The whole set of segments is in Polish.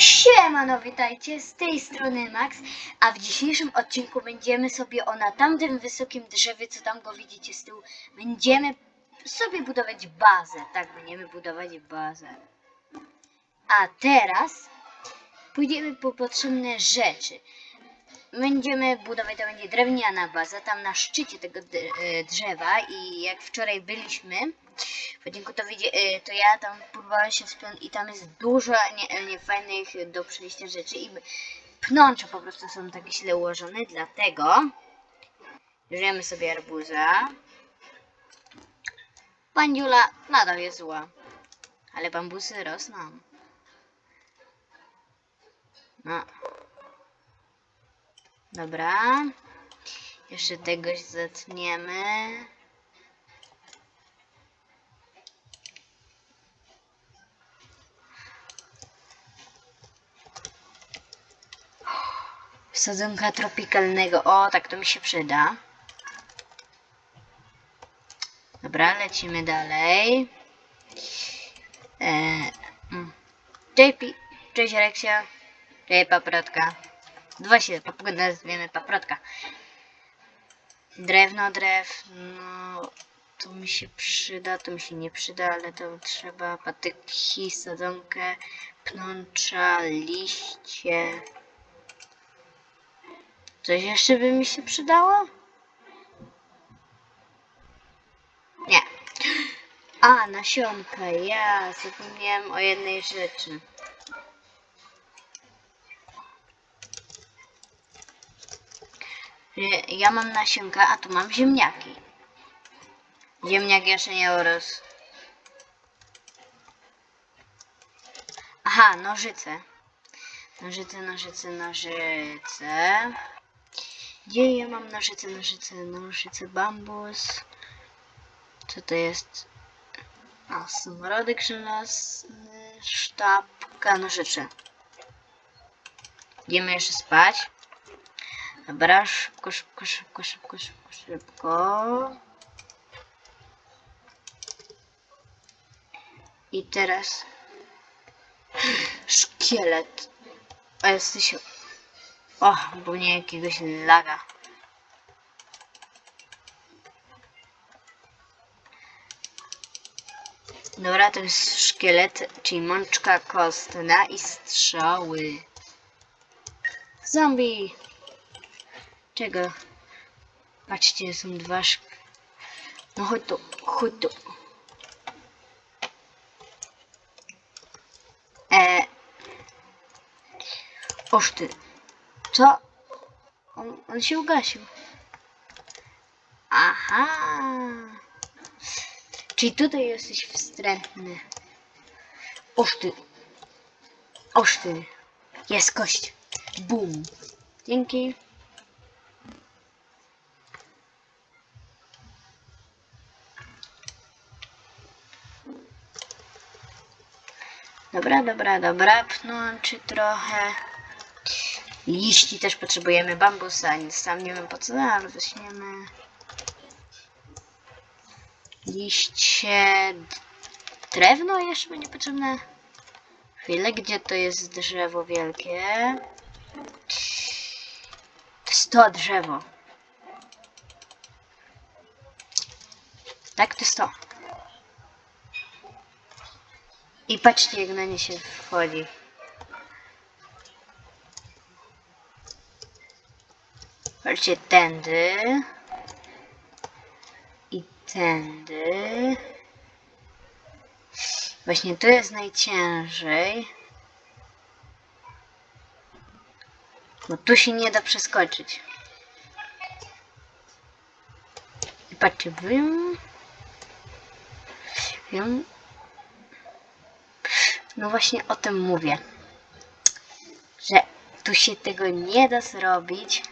Siemano, witajcie, z tej strony Max, a w dzisiejszym odcinku będziemy sobie o na tamtym wysokim drzewie, co tam go widzicie z tyłu, będziemy sobie budować bazę, tak, będziemy budować bazę. A teraz pójdziemy po potrzebne rzeczy. Będziemy budować, to będzie drewniana baza, tam na szczycie tego e, drzewa i jak wczoraj byliśmy, w odcinku to, widzi, e, to ja tam próbowałem się wspiąć i tam jest dużo nie, niefajnych do przejścia rzeczy i pnącze po prostu są tak źle ułożone, dlatego bierzemy sobie arbuza. Pandziula nadal jest zła, ale bambusy rosną. No. Dobra. Jeszcze tegoś zetniemy. Sadzonka tropikalnego. O, tak to mi się przyda. Dobra, lecimy dalej. E, mm. JP, cześć Aleksia. Cześć paprotka. Dwa się nazwiemy paprotka. Drewno, drew, no to mi się przyda, to mi się nie przyda, ale to trzeba patyki, sadzonkę, pnącza, liście. Coś jeszcze by mi się przydało? Nie. A, nasionka, ja zapomniałem o jednej rzeczy. Ja mam nasionka, a tu mam ziemniaki. Ziemniak jeszcze nie urósł. Aha, nożyce. Nożyce, nożyce, nożyce. Gdzie ja mam nożyce, nożyce, nożyce, bambus. Co to jest? A, samorodek żelazny, sztabka, nożyce. Idziemy jeszcze spać. Dobra, szybko, szybko, szybko, szybko, szybko, szybko. I teraz szkielet. A jesteś... O, nie jakiegoś laga. Dobra, to jest szkielet, czyli mączka kostna i strzały. Zombie! Czego? Patrzcie, są dwa szk... No chodź tu, chodź tu. E... Oż ty. Co? On, on się ugasił. Aha. Czyli tutaj jesteś wstrętny. Oż ty. Oż ty. Jest kość. Bum. Dzięki. Dobra, dobra, dobra. Pnączy trochę. Liści też potrzebujemy. Bambusa. Nic tam nie wiem po co, ale weźmiemy. Liście. Drewno jeszcze będzie potrzebne. Chwilę, gdzie to jest drzewo wielkie? To jest to drzewo. Tak, to jest to. I patrzcie, jak na nie się wchodzi. Patrzcie, tędy. I tędy. Właśnie tu jest najciężej. Bo tu się nie da przeskoczyć. I patrzcie, wiem. Wiem. No właśnie o tym mówię. Że tu się tego nie da zrobić.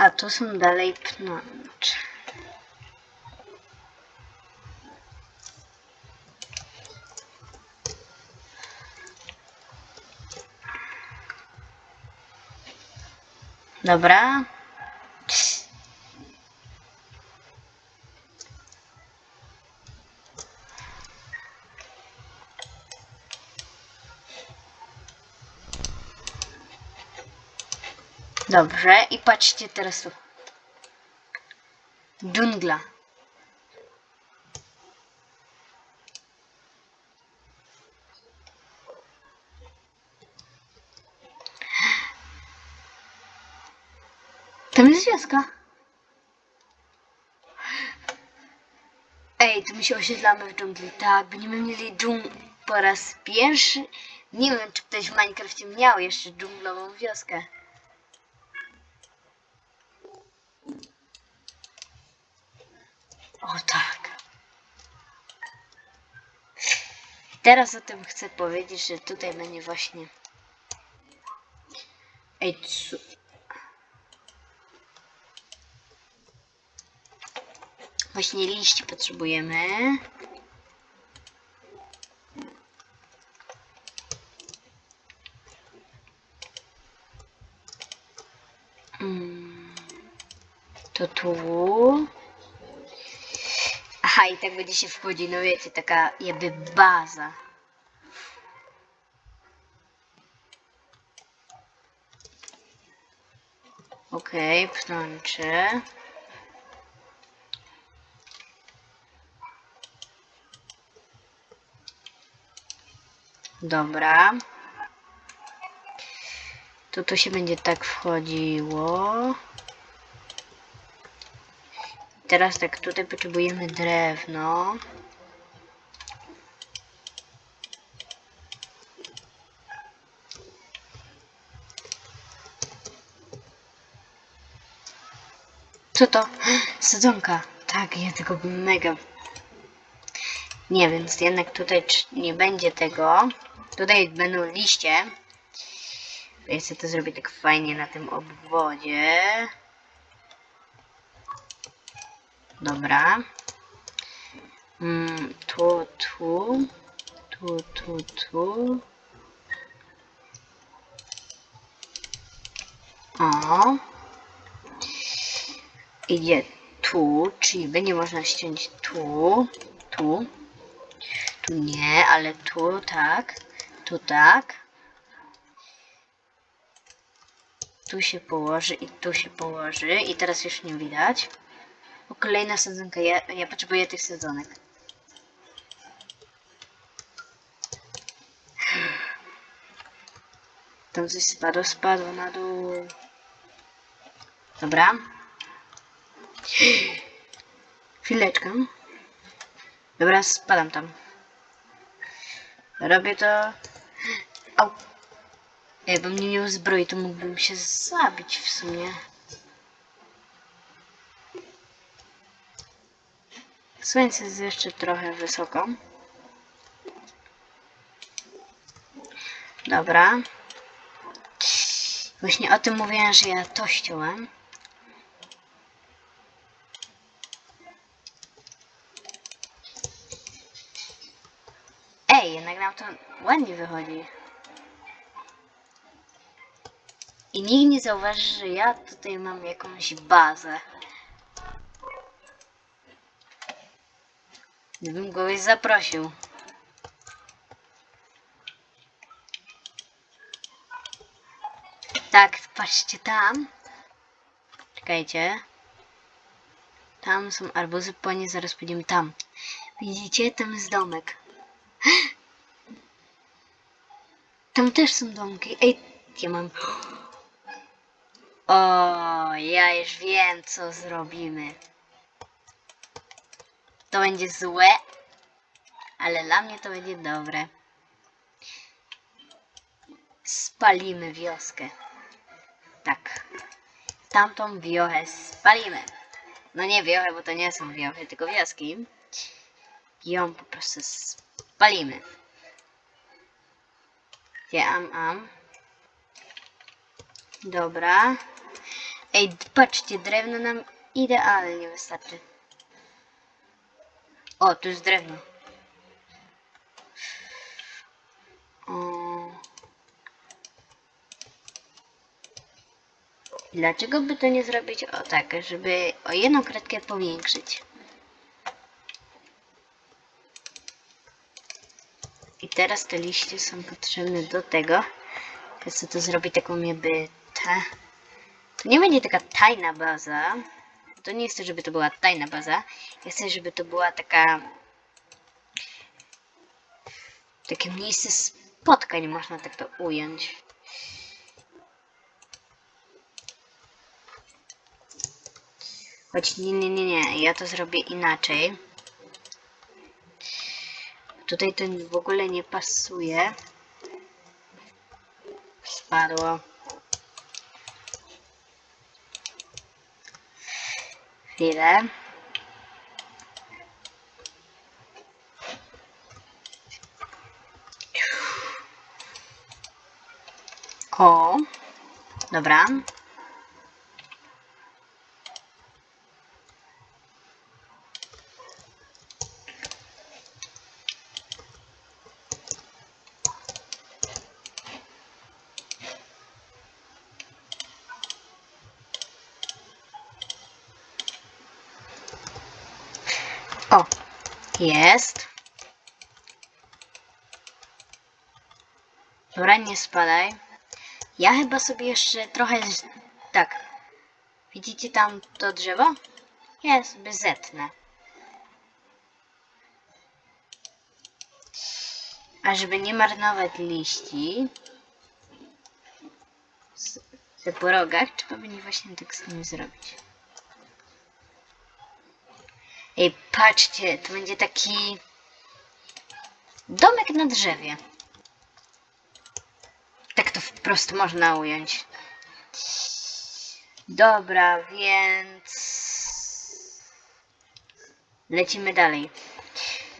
A tu są dalej pnącze. Dobra. Dobrze, i patrzcie teraz tu. Dżungla. Tam jest wioska. Ej, tu my się osiedlamy w dżungli. Tak, będziemy mieli dżung po raz pierwszy. Nie wiem, czy ktoś w Minecrafcie miał jeszcze dżunglową wioskę. O tak. Teraz o tym chcę powiedzieć, że tutaj będzie właśnie. Ej, co? Właśnie liści potrzebujemy. Mm, To tu. Aha, i tak będzie się wchodzi, no wiecie, taka jakby baza. Okej, okay, pnącze. Dobra. To tu się będzie tak wchodziło. Teraz tak, tutaj potrzebujemy drewno. Co to? Sadzonka. Tak, ja tego bym mega. Nie, więc jednak tutaj nie będzie tego. Tutaj będą liście. Ja chcę to zrobić tak fajnie na tym obwodzie. Dobra. Mm, tu, tu, tu, tu, tu. O. Idzie tu, czyli będzie można ściąć tu, tu. Tu nie, ale tu tak, tu tak. Tu się położy i tu się położy i teraz już nie widać. O, kolejna sadzonka. Ja, ja potrzebuję tych sadzonek. Tam coś spadło, spadło na dół. Dobra. Chwileczkę. Dobra, spadam tam. Robię to. Au. Jakbym nie miał zbroi, to mógłbym się zabić w sumie. Słońce jest jeszcze trochę wysoko. Dobra. Właśnie o tym mówiłem, że ja to ściąłem. Ej, jednak nam to ładnie wychodzi. I nikt nie zauważy, że ja tutaj mam jakąś bazę. Gdybym kogoś zaprosił. Tak, patrzcie tam. Czekajcie. Tam są arbuzy, po nie zaraz pójdziemy tam. Widzicie? Tam jest domek. Tam też są domki. Ej, ja mam... O, ja już wiem, co zrobimy. To będzie złe, ale dla mnie to będzie dobre. Spalimy wioskę. Tak. Tamtą wiochę spalimy. No nie wiochę, bo to nie są wiochy, tylko wioski. Ją po prostu spalimy. Gdzie am, am. Dobra. Ej, patrzcie, drewno nam idealnie wystarczy. O, tu jest drewno. O. Dlaczego by to nie zrobić o tak, żeby o jedną kratkę powiększyć? I teraz te liście są potrzebne do tego. Ja chcę to zrobić taką jakby te To nie będzie taka tajna baza. To nie chcę, żeby to była tajna baza. Ja chcę, żeby to była taka... Takie miejsce spotkań, można tak to ująć. Choć nie, nie, nie, nie, ja to zrobię inaczej. Tutaj to w ogóle nie pasuje. Spadło. Chwilę. O, dobra. O, jest. Dobra, nie spadaj. Ja chyba sobie jeszcze trochę... z- Tak. Widzicie tam to drzewo? Ja sobie zetnę. A żeby nie marnować liści... z- Te po rogach, trzeba będzie właśnie tak z nimi zrobić. Ej, patrzcie, to będzie taki domek na drzewie. Tak to wprost można ująć. Dobra, więc lecimy dalej.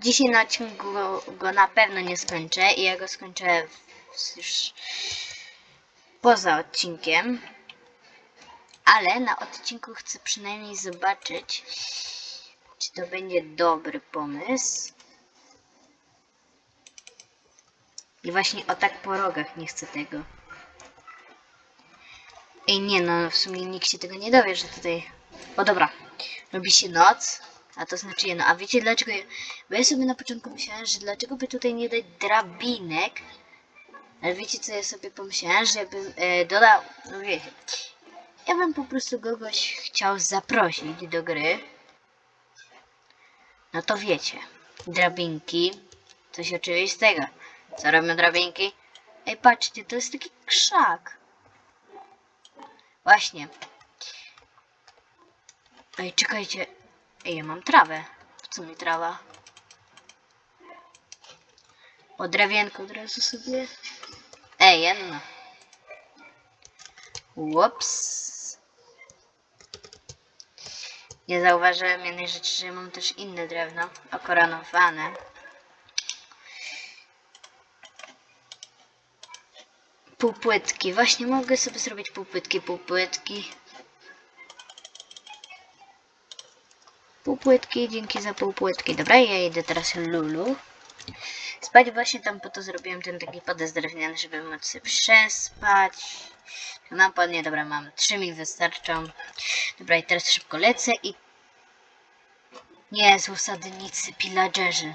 Dzisiaj na odcinku go, na pewno nie skończę i ja go skończę już poza odcinkiem. Ale na odcinku chcę przynajmniej zobaczyć, czy to będzie dobry pomysł? I właśnie o tak po rogach nie chcę tego. Ej, nie no, w sumie nikt się tego nie dowie, że tutaj... O dobra, robi się noc, a to znaczy jedno. A wiecie dlaczego? Bo ja sobie na początku myślałem, że dlaczego by tutaj nie dać drabinek? Ale wiecie co ja sobie pomyślałem, że bym e, dodał... No wiecie, ja bym po prostu kogoś chciał zaprosić do gry. No to wiecie, drabinki, coś oczywistego. Co robią drabinki? Ej, patrzcie, to jest taki krzak. Właśnie. Ej, czekajcie. Ej, ja mam trawę. Co mi trawa? O drewienko od razu sobie. Ej, jedno. Ups. Nie zauważyłem jednej rzeczy, że mam też inne drewno, okoronowane. Półpłytki. Właśnie mogę sobie zrobić półpłytki, półpłytki. Półpłytki, dzięki za półpłytki. Dobra, ja idę teraz Lulu. Spać właśnie tam po to zrobiłem ten taki podest drewniany, żeby móc sobie przespać. Napad, nie, dobra, mam. Trzy mi wystarczą. Dobra, i teraz szybko lecę i... Nie, osadnicy, pillagerzy.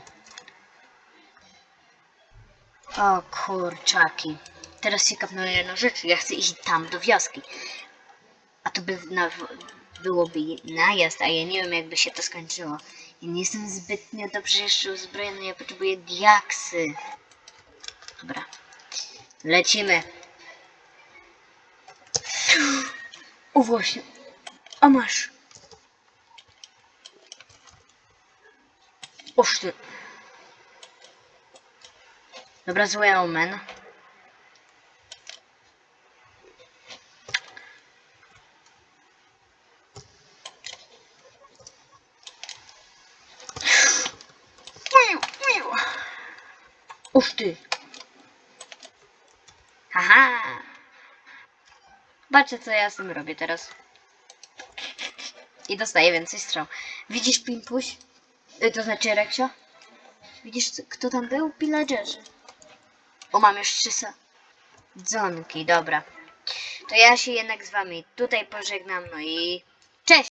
O kurczaki. Teraz się kapnąłem jedną rzecz. Ja chcę iść tam, do wioski. A to by na, byłoby najazd, a ja nie wiem jakby się to skończyło. Ja nie jestem zbytnio dobrze jeszcze uzbrojony, ja potrzebuję diaksy. Dobra. Lecimy. O właśnie. A masz. Oż ty. Dobra, zły omen. Uż ty. Haha. Patrzcie co ja z tym robię teraz. I dostaję więcej strzał. Widzisz Pimpuś? Y, To znaczy Reksio? Widzisz kto tam był? Pillagerzy. O, mam już trzy dzonki, dobra. To ja się jednak z wami tutaj pożegnam, no i